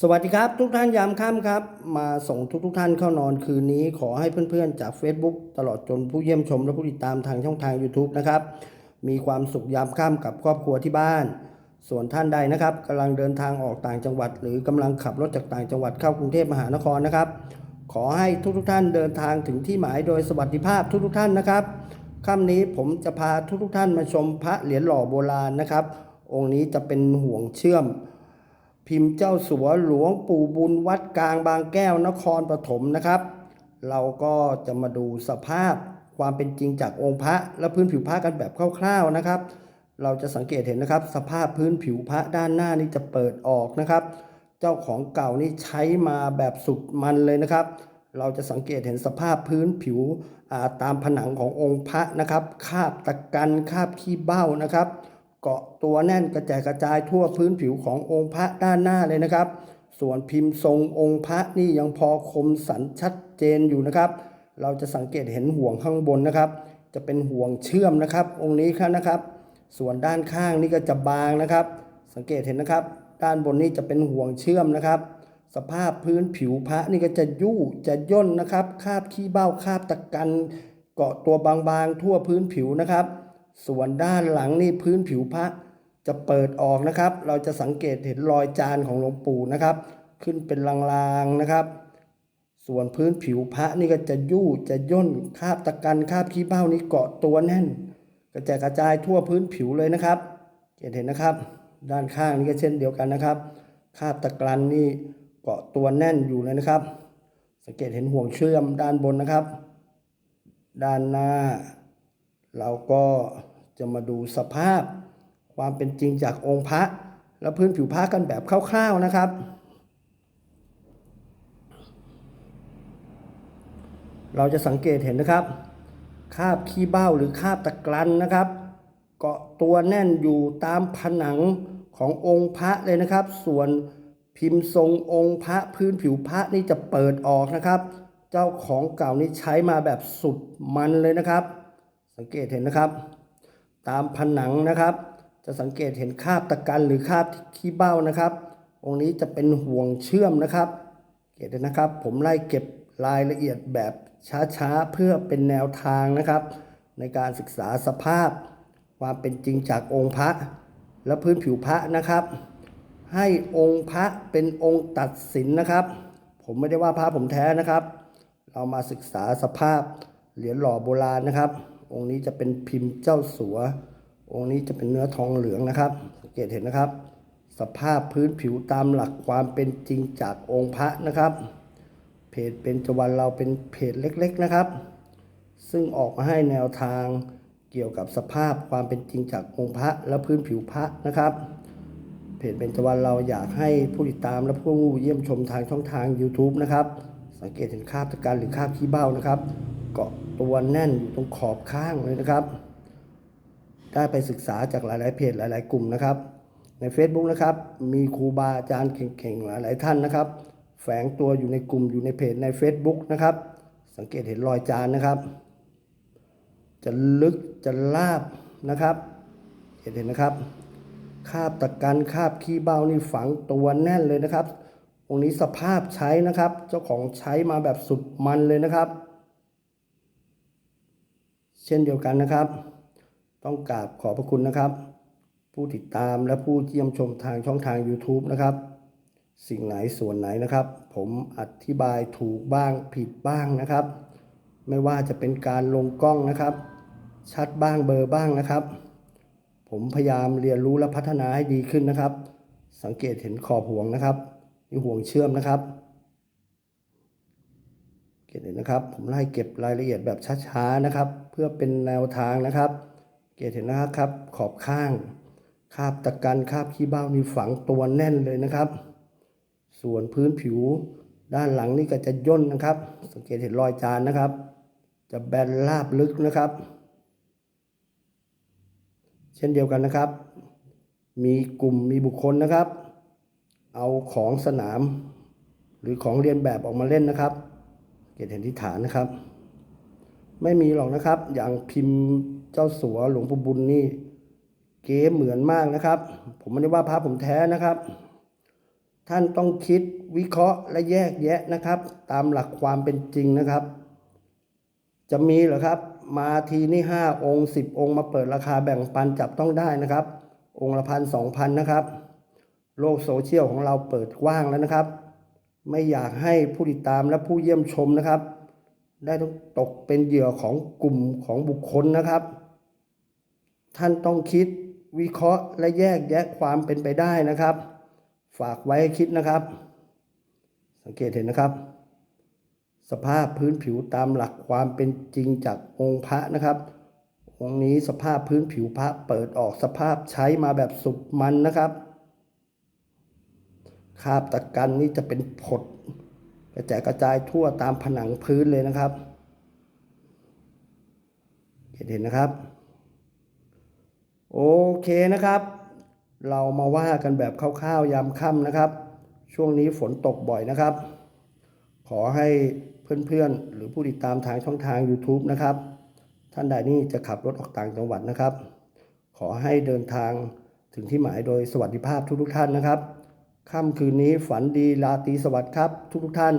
สวัสดีครับ ทุกท่านยามค่ำครับ มาส่งทุกทุกท่านเข้านอนคืนนี้ขอให้เพื่อนๆ จาก Facebook ตลอดจนผู้เยี่ยมชมและผู้ติดตามทางช่องทาง YouTube นะครับ มีความสุขยามค่ำกับครอบครัวที่บ้าน ส่วนท่านใดนะครับกำลังเดินทางออกต่างจังหวัด หรือกำลังขับรถจากต่างจังหวัดเข้ากรุงเทพมหานครนะครับ ขอให้ทุกทุกท่านเดินทางถึงที่หมายโดยสวัสดิภาพทุกทุกท่านนะครับค่ำนี้ผมจะพาทุกทุกท่านมาชมพระเหรียญหล่อโบราณนะครับ องค์นี้จะเป็นห่วงเชื่อม พิมพ์เจ้าสัวหลวงปู่บุญวัดกลางบางแก้วนครปฐมนะครับ เราก็จะมาดูสภาพความเป็นจริงจากองค์พระและพื้นผิวพระกันแบบคร่าวๆนะครับ เราจะสังเกตเห็นนะครับ สภาพพื้นผิวพระด้านหน้านี่จะเปิดออกนะครับ เจ้าของเก่านี่ใช้มาแบบสุดมันเลยนะครับ เราจะสังเกตเห็นสภาพพื้นผิวตามผนังขององค์พระนะครับ คาบตะกันคาบขี้เบ้านะครับ เกาะตัวแน่นกระจายกระจายทั่วพื้นผิวขององค์พระด้านหน้าเลยนะครับ ส่วนพิมพ์ทรงองค์พระนี่ยังพอคมสันชัดเจนอยู่นะครับ เราจะสังเกตเห็นห่วงข้างบนนะครับ จะเป็นห่วงเชื่อมนะครับ องค์นี้ครับนะครับ ส่วนด้านข้างนี่ก็จะบางนะครับ สังเกตเห็นนะครับ ด้านบนนี่จะเป็นห่วงเชื่อมนะครับ สภาพพื้นผิวพระนี่ก็จะยุ่จะย่นนะครับ คาบขี้เบ้าคาบตะกัน เกาะตัวบางๆทั่วพื้นผิวนะครับ ส่วนด้านหลังนี่พื้นผิวพระจะเปิดออกนะครับ เราจะสังเกตเห็นรอยจานของหลวงปู่นะครับ ขึ้นเป็นลางๆนะครับ ส่วนพื้นผิวพระนี่ก็จะยู่จะย่นคาบตะกันคาบขี้เบ้านี่เกาะตัวแน่น กระจายกระจายทั่วพื้นผิวเลยนะครับเห็นเห็นนะครับ ด้านข้างนี่ก็เช่นเดียวกันนะครับ คาบตะกันนี่เกาะตัวแน่นอยู่เลยนะครับ สังเกตเห็นห่วงเชื่อมด้านบนนะครับ ด้านหน้า เราก็จะมาดูสภาพความเป็นจริงจากองค์พระ และพื้นผิวพระกันแบบคร่าวๆนะครับ เราจะสังเกตเห็นนะครับ คาบขี้เบ้าหรือคาบตะกรันนะครับ เกาะตัวแน่นอยู่ตามผนังขององค์พระเลยนะครับ ส่วนพิมพ์ทรงองค์พระพื้นผิวพระนี่จะเปิดออกนะครับ เจ้าของเก่านี่ใช้มาแบบสุดมันเลยนะครับ สังเกตเห็นนะครับ ตามผนังนะครับ จะสังเกตเห็นคาบตะกันหรือคาบขี้เบ้านะครับ องค์นี้จะเป็นห่วงเชื่อมนะครับเก็บเลยนะครับ ผมไล่เก็บรายละเอียดแบบช้าๆเพื่อเป็นแนวทางนะครับ ในการศึกษาสภาพความเป็นจริงจากองค์พระและพื้นผิวพระนะครับ ให้องค์พระเป็นองค์ตัดสินนะครับ ผมไม่ได้ว่าพระผมแท้นะครับ เรามาศึกษาสภาพเหรียญหล่อโบราณนะครับ องค์นี้จะเป็นพิมพ์เจ้าสัว องค์นี้จะเป็นเนื้อทองเหลืองนะครับสังเกตเห็นนะครับ สภาพพื้นผิวตามหลักความเป็นจริงจากองค์พระนะครับ เพจเป็นจวันเราเป็นเพจเล็ก ๆนะครับ ซึ่งออกมาให้แนวทางเกี่ยวกับสภาพความเป็นจริงจากองค์พระและพื้นผิวพระนะครับเพจเป็นจวันเราอยากให้ผู้ติดตามและผู้เยี่ยมชมทางช่องทาง YouTube นะครับ สังเกตเห็นคราบตะการหรือคราบขี้เบ้านะครับ เกาะตัวแน่นอยู่ตรงขอบข้างเลยนะครับ ได้ไปศึกษาจากหลาย ๆ เพจหลาย ๆ กลุ่มนะครับ ใน Facebook นะครับ มีครูบาอาจารย์เก่ง ๆ หลาย ๆ ท่านนะครับ แฝงตัวอยู่ในกลุ่มอยู่ในเพจใน Facebook นะครับ สังเกตเห็นรอยจานนะครับ จะลึกจะลาบนะครับเห็นเห็นนะครับคาบตะกันคาบขี้เบ้านี่ฝังตัวแน่นเลยนะครับองค์นี้สภาพใช้นะครับ เจ้าของใช้มาแบบสุดมันเลยนะครับ เช่นเดียวกันนะครับ ต้องกราบขอบพระคุณนะครับ ผู้ติดตามและผู้เยี่ยมชมทางช่องทาง YouTube นะครับ สิ่งไหนส่วนไหนนะครับ ผมอธิบายถูกบ้างผิดบ้างนะครับ ไม่ว่าจะเป็นการลงกล้องนะครับ ชัดบ้างเบลอบ้างนะครับ ผมพยายามเรียนรู้และพัฒนาให้ดีขึ้นนะครับ สังเกตเห็นขอบห่วงนะครับนี่ห่วงเชื่อมนะครับ เก็บเลยนะครับ ผมไล่เก็บรายละเอียดแบบช้าๆนะครับ เพื่อเป็นแนวทางนะครับ เก็บเห็นนะครับ ขอบข้าง คาบตะกันคาบขี้เบ้านี่ฝังตัวแน่นเลยนะครับ ส่วนพื้นผิวด้านหลังนี่ก็จะย่นนะครับ สังเกตเห็นรอยจานนะครับ จะแบนราบลึกนะครับ เช่นเดียวกันนะครับ มีกลุ่มมีบุคคลนะครับ เอาของสนาม หรือของเรียนแบบออกมาเล่นนะครับ เกตเห็นที่ฐานนะครับ ไม่มีหรอกนะครับ อย่างพิมพ์เจ้าสัวหลวงปู่บุญนี่ เก๋เหมือนมากนะครับ ผมไม่ได้ว่าพระผมแท้นะครับ ท่านต้องคิดวิเคราะห์และแยกแยะนะครับ ตามหลักความเป็นจริงนะครับ จะมีเหรอครับ มาทีนี่ห้าองค์สิบองค์มาเปิดราคาแบ่งปันจับต้องได้นะครับ องค์ละพันสองพันนะครับ โลกโซเชียลของเราเปิดกว้างแล้วนะครับ ไม่อยากให้ผู้ติดตามและผู้เยี่ยมชมนะครับ ได้ต้องตกเป็นเหยื่อของกลุ่มของบุคคลนะครับ ท่านต้องคิดวิเคราะห์และแยกแยะความเป็นไปได้นะครับ ฝากไว้ให้คิดนะครับ สังเกตเห็นนะครับ สภาพพื้นผิวตามหลักความเป็นจริงจากองค์พระนะครับองค์นี้สภาพพื้นผิวพระเปิดออกสภาพใช้มาแบบสุกมันนะครับ คราบตะกันนี่จะเป็นผดกระจายกระจายทั่วตามผนังพื้นเลยนะครับเห็นเห็นนะครับ โอเคนะครับ เรามาว่ากันแบบคร่าวๆยามค่ำนะครับ ช่วงนี้ฝนตกบ่อยนะครับ ขอให้เพื่อนๆ หรือผู้ติดตามทางช่องทาง YouTube นะครับ ท่านใดนี่จะขับรถออกต่างจังหวัดนะครับ ขอให้เดินทางถึงที่หมายโดยสวัสดิภาพทุกๆท่านนะครับ ค่ำคืนนี้ฝันดีราตรีสวัสดิ์ครับ ทุกๆท่าน